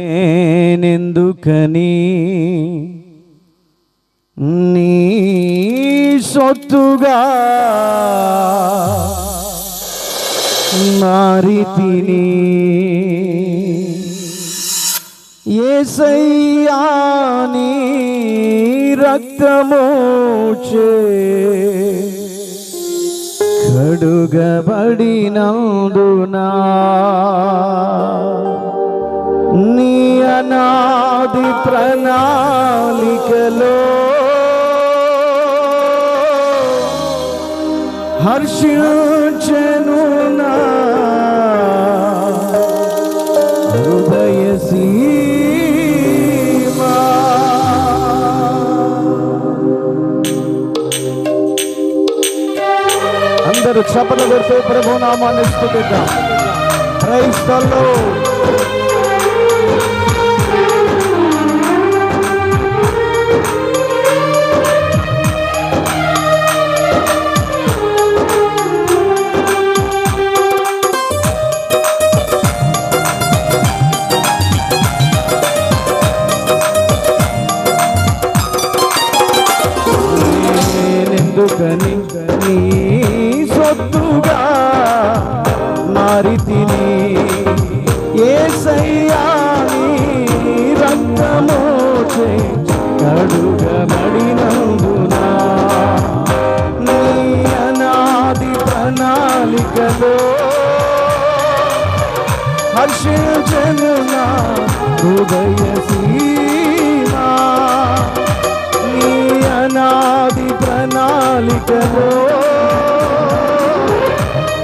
నేనెందుకని? నీ సొత్తుగా మారితిని ఏసయ్యాని రక్తమోచే కడుగబడినందునా నీ అనాది ప్రణాళికలో హర్షించెను నా హృదయ సీమా. అందరూ చపల పెడితే ప్రభునామాన్ని స్థుతిద్దాం. క్రైస్తల్లో నేనెందుకని నీ సొత్తుగా మారి తిని ఏసయ్యాని రక్తమోచే కడుగబడినందునా నీ అనాది ప్రణాళికలో హర్షించను నా హృదయ సీ అనాది ప్రణాళికలో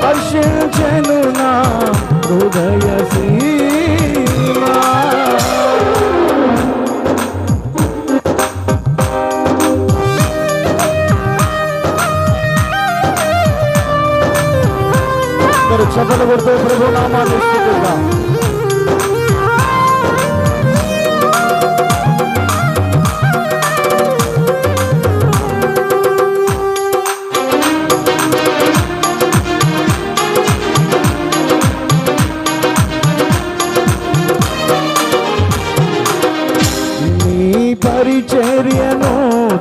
హర్షించను నా హృదయ సీమా మరి చప్పలు కొడుతూ ప్రభు నామాన్ని స్తుతిద్దాం.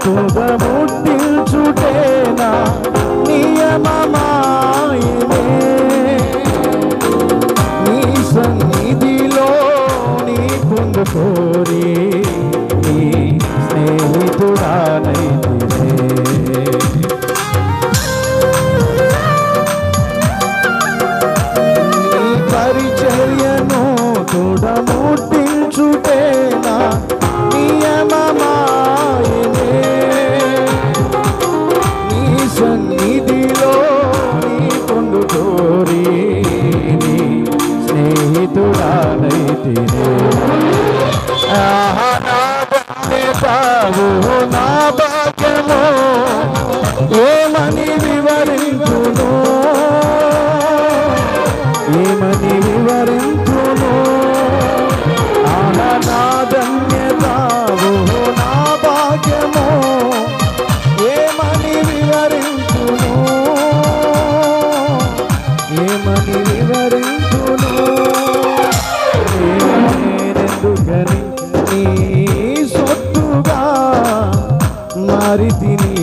తుదముట్టించుటేనా నియమమాయనే నీ సన్నిధిలో నీ పొందుకోరి. నీ స్నేహితుడానైతే పరిచర్యను చూడము మారి తిని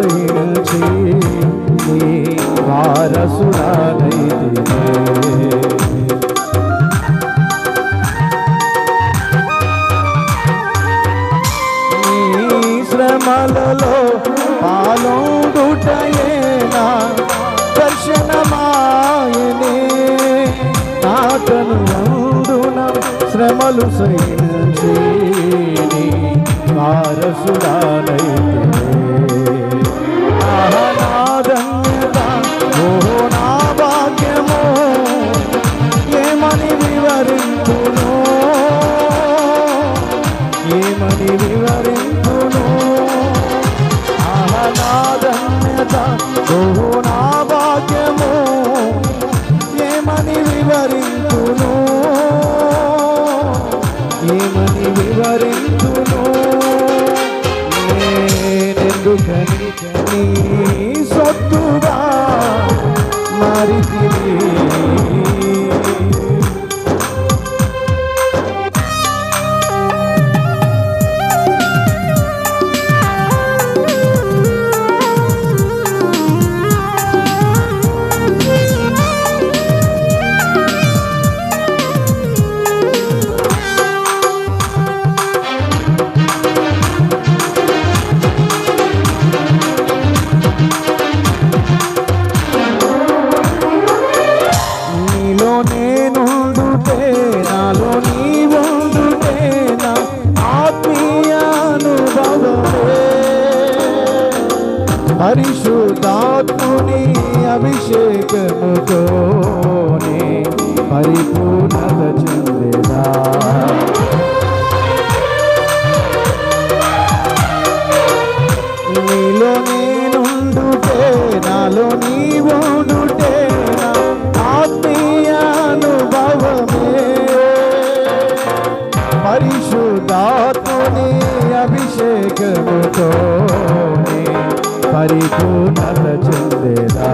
శ్రమలు నీ వారసుడానైతినే శ్రమలలో పాలొందుటయేనా దర్శనమాయనే. నాతను అందున శ్రమలు సహించి నీ నువ్వు నా భాగ్యము ఏమని వివరించును ఏమని వివరింపును నేనెందుకని నీ సొత్తుగా మారితివి పరిశుద్ధాత్ముని అభిషేకముతోనే పరిపూర్ణత చెందేదా నీలో నేనుండుటే నాలో నీవుండుటే నా ఆత్మీయ అనుభవమే పరిశుద్ధాత్ముని అభిషేకముతో పరిపూర్ణత చెందేదా?